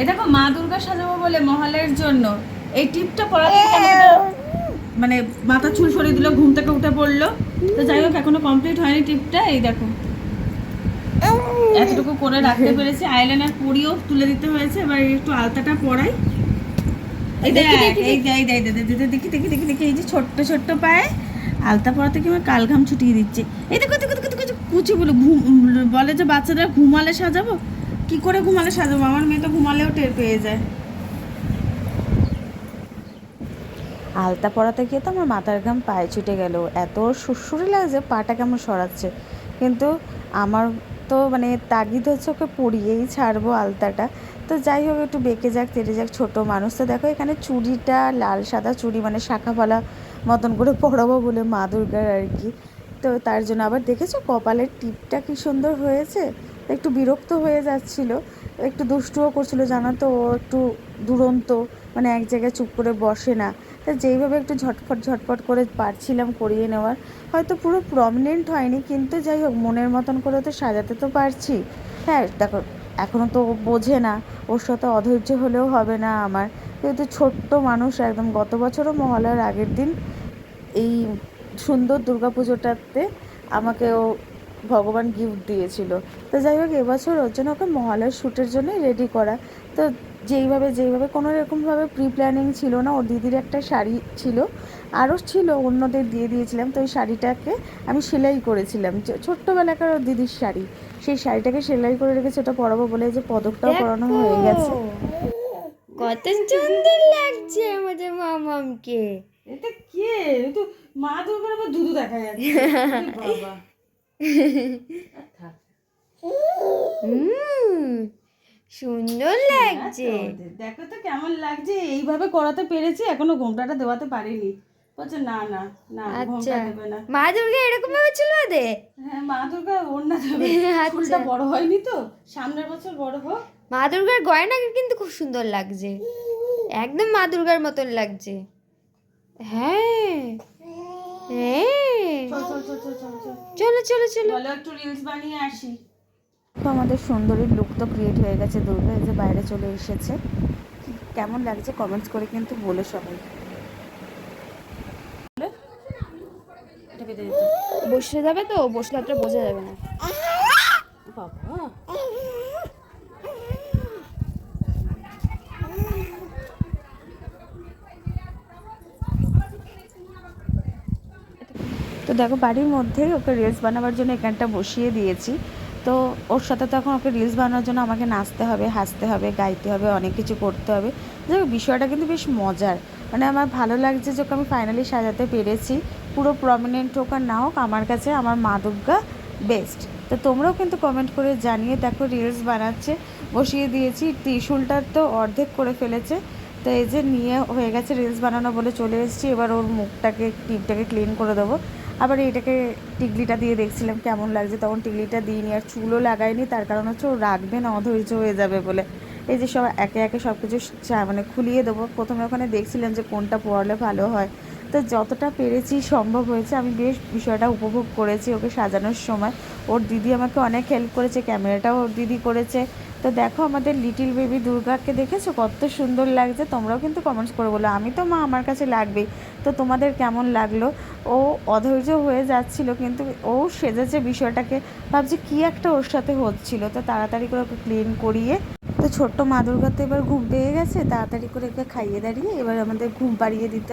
এ দেখো মা দুর্গা সাজাবো বলে মহলের জন্য। এই টিপটা পরা মানে মাথা চুল সরিয়ে দিল ঘুম থেকে উঠে পড়ল। তো যাই হোক এখনও কমপ্লিট হয়নি টিপটা এই দেখো। এতটুকু করে রাখতে পেরেছি। আইলাইনার পরিয়েও তুলে দিতে হয়েছে এবার একটু আলতাটা পরাই। এই দেখ দেখ দেখ দেখ, এই দেখ, দেখি দেখি দেখি দেখি এই যে ছোট্ট ছোট্ট পায়ে আলতা পরাতে কি আমার কালঘাম ছুটিয়ে দিচ্ছে। এই দেখো দেখো দেখো দেখো কুচি বলে ঘুম বলে যে বাচ্চারা ঘুমালে সাজাবো? কি করে ঘুমালে সাজাবো? আমার মেয়ে তো ঘুমালেও টের পেয়ে যায়। আলতা পরাতে গিয়ে তো আমার মাথার ঘাম পায়ে ছুটে গেল। এত সুরসুরি লাগছে পাটা কেমন সরাচ্ছে। কিন্তু আমার তো মানে তাগিদ হচ্ছে ওকে পরিয়েই ছাড়বো আলতাটা। তো যাই হোক, একটু বেঁকে যাক, তেড়ে যাক, ছোটো মানুষ। তো দেখো, এখানে চুড়িটা, লাল সাদা চুড়ি মানে শাখাপালা মতন করে পরাবো বলে মা দুর্গার আর কি। তো তার জন্য আবার দেখেছ, কপালের টিপটা কি সুন্দর হয়েছে? একটু বিরক্ত হয়ে যাচ্ছিল, একটু দুষ্টুও করছিল, জানো তো, ও একটু দুরন্ত মানে এক জায়গায় চুপ করে বসে না। তা যেইভাবে একটু ঝটফট ঝটফট করে পারছিলাম করিয়ে নেওয়ার, হয়তো পুরো প্রমিনেন্ট হয়নি, কিন্তু যাই হোক, মনের মতন করে তো সাজাতে তো পারছি। হ্যাঁ দেখো এখনও তো বোঝে না, ওর সাথে অধৈর্য হলেও হবে না আমার। যেহেতু ছোট্ট মানুষ, একদম গত বছরও মহালয়ার আগের দিন এই সুন্দর দুর্গাপুজোটাতে আমাকে ও ভগবান গিফট দিয়েছিল। তো যাই হোক এবছর ওর জন্য ওকে মহালয়ার শ্যুটের জন্যই রেডি করা। তো যেইভাবে যেইভাবে কোনো রকমভাবে প্রি প্ল্যানিং ছিল না ওর দিদির একটা শাড়ি ছিল আরও ছিল অন্যদের দিয়ে দিয়েছিলাম। তো ওই শাড়িটাকে আমি সেলাই করেছিলাম। যে ছোট্টবেলাকার ওর দিদির শাড়ি। সেই শাড়িটাকে সেলাই করে রেখেছে ওটা পরাবো বলে যে পদকটাও পরানো হয়ে গেছে। কত সুন্দর লাগছে আমাদের মামামকে। এটা কে? তো মা আবার দুধু দেখা যাচ্ছে। বাবা। সুন্দর লাগছে। আচ্ছা, দেখো তো কেমন লাগছে। এইভাবে করাতে পেরেছি এখনও ঘোমটাটা দেওয়াতে পারিনি। বলছে না না না আচ্ছা। মা দুর্গা এরকম ভাবে চুল বাঁধে হ্যাঁ মা দুর্গা ওর না দেবে। আচ্ছা। চুলটা বড় হয়নি তো। সামনের বছর বড় হোক। মা দুর্গার গয়না কিন্তু খুব সুন্দর লাগছে। একদম মা দুর্গার মতন লাগছে। হ্যাঁ হ্যাঁ। চল চল চল চল চল। চল চলো চলো। চলো একটু রিলস বানিয়ে আসি। তো আমাদের সুন্দরীর লুক তো ক্রিয়েট হয়ে গেছে দুর্গা এই যে বাইরে চলে এসেছে। কেমন লাগছে? কমেন্টস করে কিন্তু বলে সবাই। বসে যাবে তো? বসলে একটা বোঝা যাবে না। বাবা। তো দেখো, বাড়ির মধ্যেই ওকে রিলস বানাবার জন্য এখানটা বসিয়ে দিয়েছি। তো ওর সাথে তো এখন ওকে রিলস বানানোর জন্য আমাকে নাচতে হবে, হাসতে হবে, গাইতে হবে, অনেক কিছু করতে হবে। যাই বিষয়টা কিন্তু বেশ মজার। মানে আমার ভালো লাগছে যে ওকে আমি ফাইনালি সাজাতে পেরেছি। পুরো প্রমিনেন্ট হোক আর না হোক, আমার কাছে আমার মা দুর্গা বেস্ট তো তোমরাও কিন্তু কমেন্ট করে জানিয়ে দেখো রিলস বানাচ্ছে, বসিয়ে দিয়েছি। ত্রিশুলটার তো অর্ধেক করে ফেলেছে। তো এই যে নিয়ে হয়ে গেছে রিলস বানানো বলে চলে এসেছি। এবার ওর মুখটাকে টিপটাকে ক্লিন করে দেবো। আবার এটাকে টিকলিটা দিয়ে দেখছিলাম কেমন লাগছে, তখন টিকলিটা দিইনি আর চুলও লাগাইনি, তার কারণ হচ্ছে ও রাখবে না, অধৈর্য হয়ে যাবে বলে। এই যে সব একে একে সব কিছু মানে খুলিয়ে দেবো। প্রথমে ওখানে দেখছিলাম যে কোনটা পরলে ভালো হয়। তো যতটা পেরেছি সম্ভব হয়েছে, আমি বেশ বিষয়টা উপভোগ করেছি ওকে সাজানোর সময়। ওর দিদি আমাকে অনেক হেল্প করেছে, ক্যামেরাটাও ওর দিদি করেছে। তো দেখো আমাদের লিটিল বেবি দুর্গাকে দেখেছ? কত সুন্দর লাগছে, তোমরাও কিন্তু কমেন্টস করে বলো। আমি তো মা, আমার কাছে লাগবেই। তো তোমাদের কেমন লাগল? ও অধৈর্য হয়ে যাচ্ছিল, কিন্তু ও সেজেছে বিষয়টাকে ভাবছে কি একটা ওর সাথে হচ্ছিল তো তাড়াতাড়ি করে ওকে ক্লিন করিয়ে, তো ছোট্ট মা দুর্গা তো এবার ঘুম পেয়ে গেছে তাড়াতাড়ি করে ওকে খাইয়ে দাঁড়িয়ে এবার আমাদের ঘুম বাড়িয়ে দিতে।